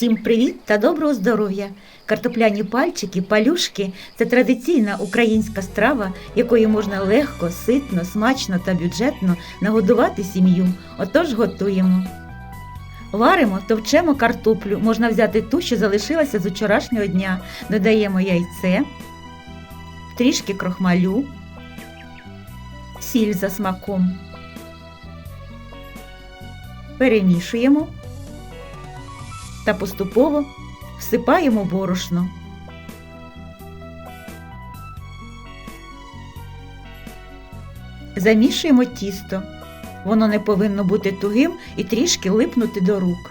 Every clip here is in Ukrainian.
Всім привіт та доброго здоров'я! Картопляні пальчики, палюшки це традиційна українська страва, якою можна легко, ситно, смачно та бюджетно нагодувати сім'ю. Отож готуємо. Варимо, товчемо картоплю. Можна взяти ту, що залишилася з вчорашнього дня. Додаємо яйце, трішки крохмалю, сіль за смаком. Перемішуємо та поступово всипаємо борошно. Замішуємо тісто. Воно не повинно бути тугим і трішки липнути до рук.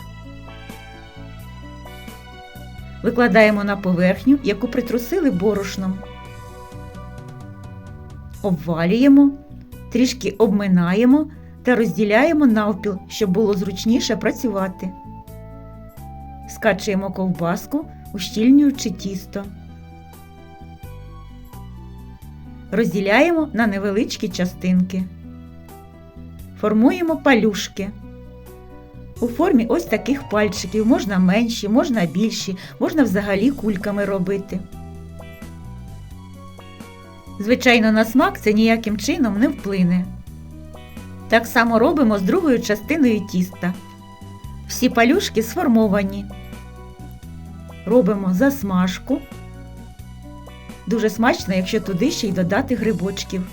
Викладаємо на поверхню, яку притрусили борошном. Обвалюємо, трішки обминаємо та розділяємо навпіл, щоб було зручніше працювати. Скачуємо ковбаску, ущільнюючи тісто. Розділяємо на невеличкі частинки. Формуємо палюшки. У формі ось таких пальчиків можна менші, можна більші, можна взагалі кульками робити. Звичайно, на смак це ніяким чином не вплине. Так само робимо з другою частиною тіста. Всі палюшки сформовані. Робимо засмажку. Дуже смачно, якщо туди ще й додати грибочків.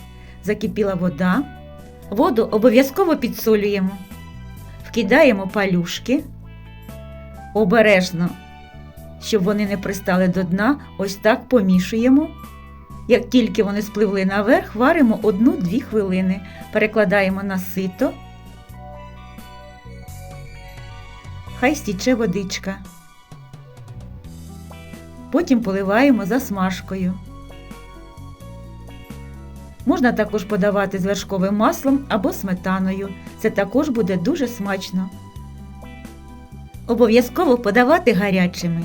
Закипіла вода. Воду обов'язково підсолюємо. Вкидаємо палюшки. Обережно, щоб вони не пристали до дна, ось так помішуємо. Як тільки вони спливли наверх, варимо 1-2 хвилини. Перекладаємо на сито. Хай стіче водичка. Потім поливаємо засмажкою. Можна також подавати з вершковим маслом або сметаною. Це також буде дуже смачно. Обов'язково подавати гарячими.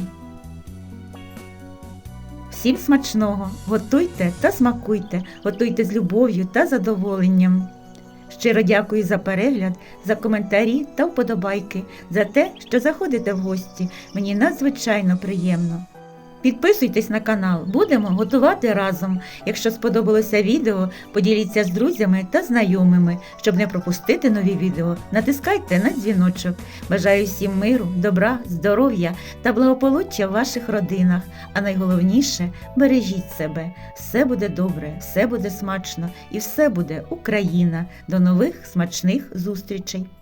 Всім смачного! Готуйте та смакуйте, готуйте з любов'ю та задоволенням. Щиро дякую за перегляд, за коментарі та вподобайки, за те, що заходите в гості. Мені надзвичайно приємно. Підписуйтесь на канал, будемо готувати разом. Якщо сподобалося відео, поділіться з друзями та знайомими. Щоб не пропустити нові відео, натискайте на дзвіночок. Бажаю всім миру, добра, здоров'я та благополуччя в ваших родинах. А найголовніше бережіть себе. Все буде добре, все буде смачно і все буде Україна. До нових смачних зустрічей!